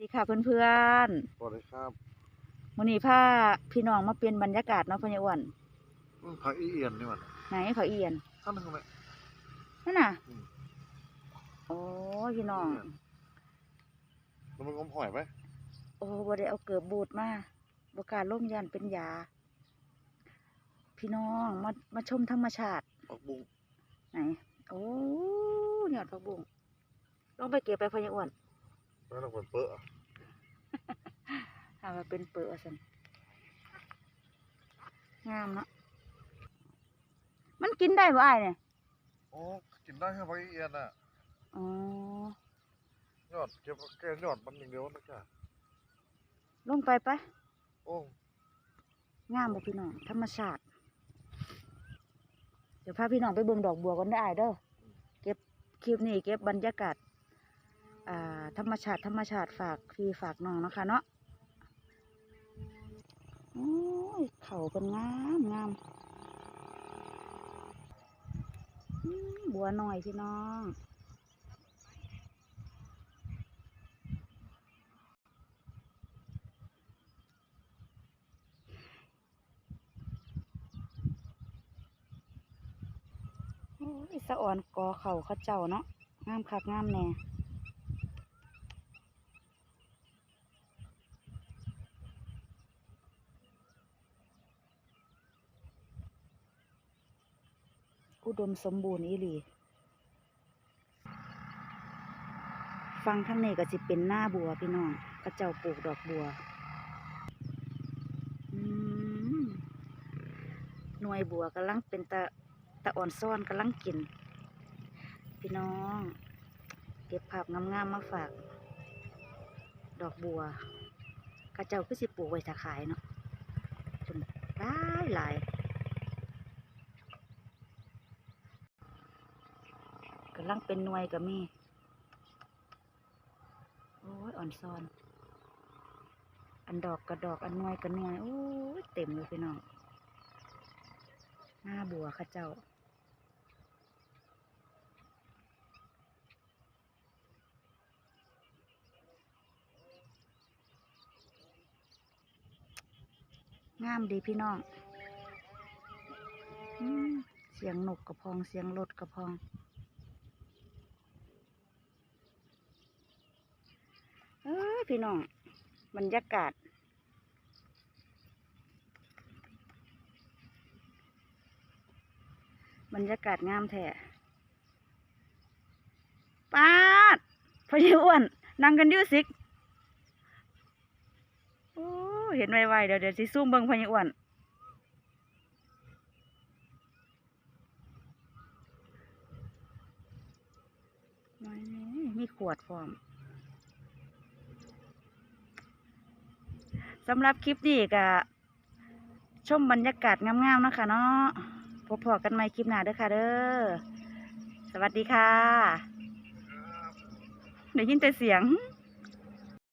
ดีค่ะเพื่อนสวัสดีครับๆวันนี้พาพี่น้องมาเปลี่ยนบรรยากาศเนาะพ่อใหญ่อ้วนอืมผักอีเอียนนี่มันไหนเขาเอียนข้างหนึงไหมนั่นน่ะอืมโอ้ยพี่น้องแล้วมันงมหอยไหมโอ้บ่ได้เอาเกือบบูดมาบกล้าล่มยันเป็นยา พี่น้องมามาชมธรรมชาติผักบุ้งไหนโอ้ยอดผักบุ้งลองไปเก็บไปพ่อใหญ่อ้วน แล้วเราเป็นเปื้อะหามาเป็นเปลือกสันงามเนาะมันกินได้บ่อ้ายเนี่ยโอ้กินได้แค่ผักอีเอียนอะอ๋อยอดเก็บแค่ยอดมันอย่างเดียวนะจ๊ะลงไปปะโอ้งามบ่พี่น้องธรรมชาติ เดี๋ยวพาพี่น้องไปเบิ่งดอกบัวกันได้ออ้ายเด้อเก็บคลิปนี้เก็บบรรยากาศอ่า ธรรมชาติธรรมชาติฝากพี่ฝากน้องนะคะเนาะโอ้ยเขาเป็นงามงามบัวหน่อยพี่น้องอ้ยสะอ่อนกอเขาเขาเจ้าเนาะงามคักงามแน่ อุดมสมบูรณ์อีหลีฟังทั้งนี้ก็สิเป็นหน้าบัวพี่น้องกระเจ้าปลูกดอกบัวหน่วยบัวกำลังเป็นตะตะอ่อนซ้อนกำลังกิน พี่น้อง เก็บผักงามๆมาฝาก ดอกบัวกระเจ้าก็สิปลูกไว้ถ้าขายเนาะจนหลายหลายกำ ลังเป็นหน่วยก็มี โอ้ยอ่อนซอน อันดอกกระดอกอันหน่วยกระหน่วยโอ้ยเต็มเลยพี่น้องหน้าบัวข้าเจ้างามดีพี่น้องอเสียงนกกระพอง เสียงรถกระพอง เอ้ย พี่น้องบรรยากาศ บรรยากาศงามแท้ป้าดพอดีอ้วนนั่งกันอยูสิกโอ้เห็นไวๆเดี๋ยวเดี๋ยวสิซูมเบิ่งพอดีอ้วนมีขวดฟอม สำหรับคลิปนี้ก็ชมบรรยากาศงามๆเนาะคะเนาะพบพอกันใหม่คลิปหน้าเด้อค่ะเด้อ สวัสดีค่ะ ได้ยินแต่เสียงค